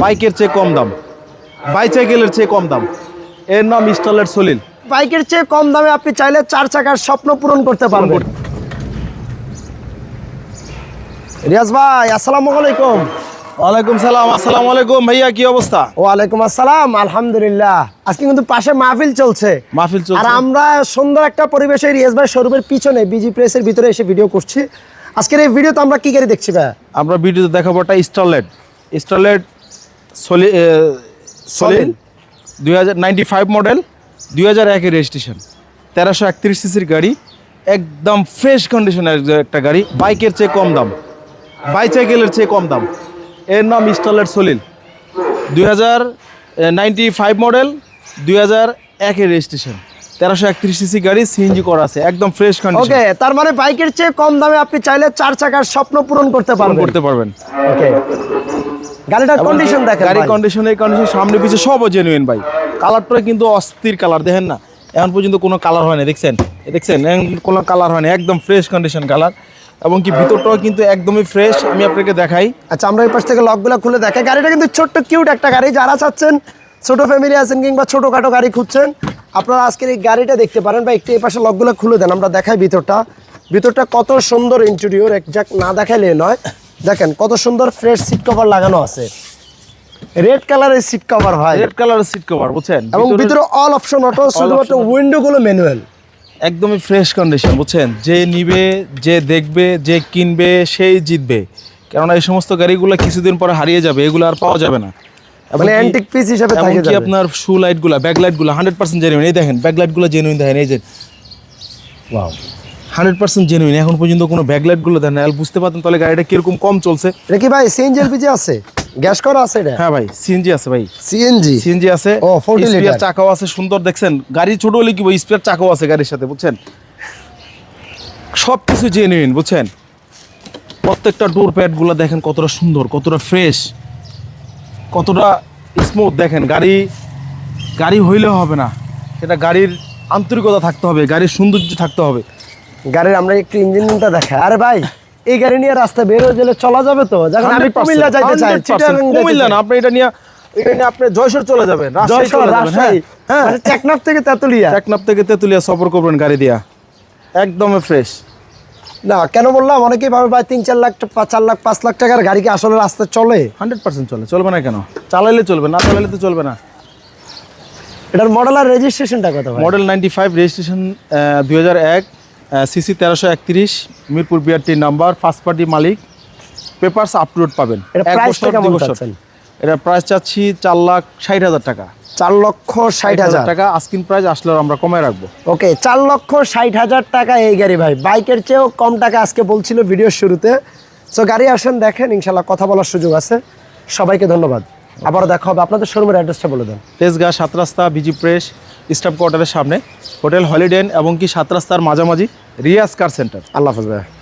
বাইকের চেয়ে কম দাম। বাইসাইকেলের চেয়ে কম দাম। এর নাম স্টলের সলিল। বাইকের চেয়ে কম দামে আপনি চাইলে চার চাকার স্বপ্ন পূরণ করতে পারবেন। রিয়াজ ভাই আসসালামু আলাইকুম। ওয়ালাইকুম সালাম আসসালামু আলাইকুম। ভাইয়া কি অবস্থা? ওয়ালাইকুম আসসালাম আলহামদুলিল্লাহ। আজকে কিন্তু পাশে মাহফিল চলছে। মাহফিল চলছে। আর আমরা সুন্দর একটা পরিবেশে রিয়াজ ভাই শোরুমের পিছনে বিজি প্রেসের ভিতরে এসে ভিডিও করছি। আজকের এই ভিডিও তো আমরা কি গাড়ি দেখছি ভাই? আমরা ভিডিওতে দেখাবো একটা স্টলেট স্টলেট সলিল দুই হাজার নাইনটি ফাইভ মডেল দুই হাজার একের রেজিস্ট্রেশন তেরোশো একত্রিশ সিসির গাড়ি একদম ফ্রেশ কন্ডিশনের একটা গাড়ি বাইকের চেয়ে কম দাম। বাইসাইকেলের চেয়ে কম দাম। এর নাম স্টলেট সলিল। দুই হাজার নাইনটি ফাইভ মডেল দুই হাজার একের রেজিস্ট্রেশন তেরোশো একত্রিশ সিসি গাড়ি সিএনজি করা আছে একদম ফ্রেশ কন্ডিশন ওকে তার মানে বাইকের চেয়ে কম দামে আপনি চাইলে চার চাকার স্বপ্ন পূরণ করতে পারবেন। করতে পারবেন। ওকে গাড়িটার কন্ডিশন দেখেন গাড়ি ভাই। কন্ডিশন এই কন্ডিশন সামনে পিছে সবও জেনুইন ভাই। কালারটা কিন্তু অস্থির কালার দেখেন না? এখন পর্যন্ত কোনো কালার হয় না দেখছেন? দেখছেন? কোনো কালার হয় না একদম ফ্রেশ কন্ডিশন কালার এবং কি ভিতরটাও কিন্তু একদমই ফ্রেশ আমি আপনাকে দেখাই। আচ্ছা আমরা এই পাশ থেকে লকগুলো খুলে দেখাই গাড়িটা কিন্তু ছোট্ট কিউট একটা গাড়ি। যারা চাচ্ছেন ছোট ফ্যামিলি আছেন কিংবা ছোটোখাটো গাড়ি খুঁজছেন আপনারা আজকের এই গাড়িটা দেখতে পারেন। বা একটু এই পাশে লকগুলো খুলে দেন আমরা দেখাই ভিতরটা। ভিতরটা কত সুন্দর ইন্টেরিয়র একজাক না দেখাইলে নয়। দেখেন কত সুন্দর ফ্রেশ সিট কভার লাগানো আছে। রেড কালারের সিট কভার ভাই। রেড কালারের সিট কভার বুঝছেন? এবং ভিতরে অল অপশন অটো শুধুমাত্র উইন্ডো গুলো ম্যানুয়াল একদমই ফ্রেশ কন্ডিশন বুঝছেন? যে নিবে যে দেখবে যে কিনবে সেই জিতবে। কেননা এই সমস্ত গাড়িগুলো কিছুদিন পরে হারিয়ে যাবে এগুলো আর পাওয়া যাবে না। মানে অ্যান্টিক পিস হিসেবে থাকে যাবে। আপনার শু লাইটগুলো ব্যাক লাইটগুলো হান্ড্রেড পার্সেন্ট জেনুইন এই দেখেন ব্যাক লাইটগুলো জেনুইন দেখেন এই যে Wow. হান্ড্রেড পার্সেন্ট জেনুইন এখন পর্যন্ত কোনো ব্যাক লাইটগুলো দেন না বুঝতে পারতেন তাহলে গাড়িটা কীরকম কম চলছে। এটা কি ভাই সিএনজি এলপিজি আছে? গ্যাস করা আছে এটা? হ্যাঁ ভাই সিএনজি আছে ভাই। সিএনজি সিএনজি আছে। ও, 40 লিটার। চাকাও আছে সুন্দর দেখছেন। গাড়ি ছোট হলে কি স্পেয়ার চাকাও আছে গাড়ির সাথে বুঝছেন? সব কিছু জেনুইন বুঝছেন? প্রত্যেকটা ডোর প্যাডগুলো দেখেন কতটা সুন্দর কতটা ফ্রেশ কতটা স্মুথ দেখেন। গাড়ি গাড়ি হইলেও হবে না। সেটা গাড়ির আন্তরিকতা থাকতে হবে গাড়ির সৌন্দর্য থাকতে হবে। গাড়ির আমরা একটু ইঞ্জিনটা দেখা আরে ভাই এই গাড়ি নিয়ে রাস্তা বের হয়ে গেলে চলা যাবে তো? যখন আমি কুমিল্লা যাইতে চাই 100% চিটাগাং যাইতে কুমিল্লা না আপনি এটা নিয়ে এটা নিয়ে আপনি জয়সর চলে যাবেন রাজশাহী যশোর, চলে যাবেন হ্যাঁ। হ্যাঁ। টেকনাফ থেকে তেতুলিয়া। টেকনাফ থেকে তেতুলিয়া সফর করবেন গাড়ি দিয়া। একদমই ফ্রেশ না কেন বললাম? অনেকেই ভাবে ভাই তিন চার লাখ চার লাখ পাঁচ লাখ টাকার গাড়ি কি আসলে রাস্তা চলে? হান্ড্রেড পার্সেন্ট চলে। চলবে না কেন? চালাইলে চলবে না চালাইলে তো চলবে না। এটার মডেল আর রেজিস্ট্রেশনটা কত ভাই? মডেল নাইনটি ফাইভ রেজিস্ট্রেশন দুই হাজার এক। সিসি তেরোশো একত্রিশ Mirpur BRT number first party মালিক। পেপারস আপলোড পাবেন। এটা এক বছর। এটা প্রাইস চাচ্ছি চার লাখ ষাট হাজার টাকা। চার লক্ষ ষাট হাজার টাকা। আস্কিন প্রাইস আসলেও আমরা কমে রাখব। ওকে চার লক্ষ ষাট হাজার টাকা এই গাড়ি ভাই। বাইকের চেয়েও কম টাকা আজকে বলছিল ভিডিওর শুরুতে। সো গাড়ি আসেন দেখেন ইনশাল্লাহ কথা বলার সুযোগ আছে। সবাইকে ধন্যবাদ। আবারও দেখা হবে। আপনাদের শোরুমের অ্যাড্রেসটা বলে দেন। তেজগাঁ সাত রাস্তা বিজি প্রেস। স্টাফ কোয়ার্টারের সামনে। হোটেল হলিডেন এবং কি সাত রাস্তার মাঝামাঝি রিয়াজ কার সেন্টার। আল্লাহ হাফেজ ভাই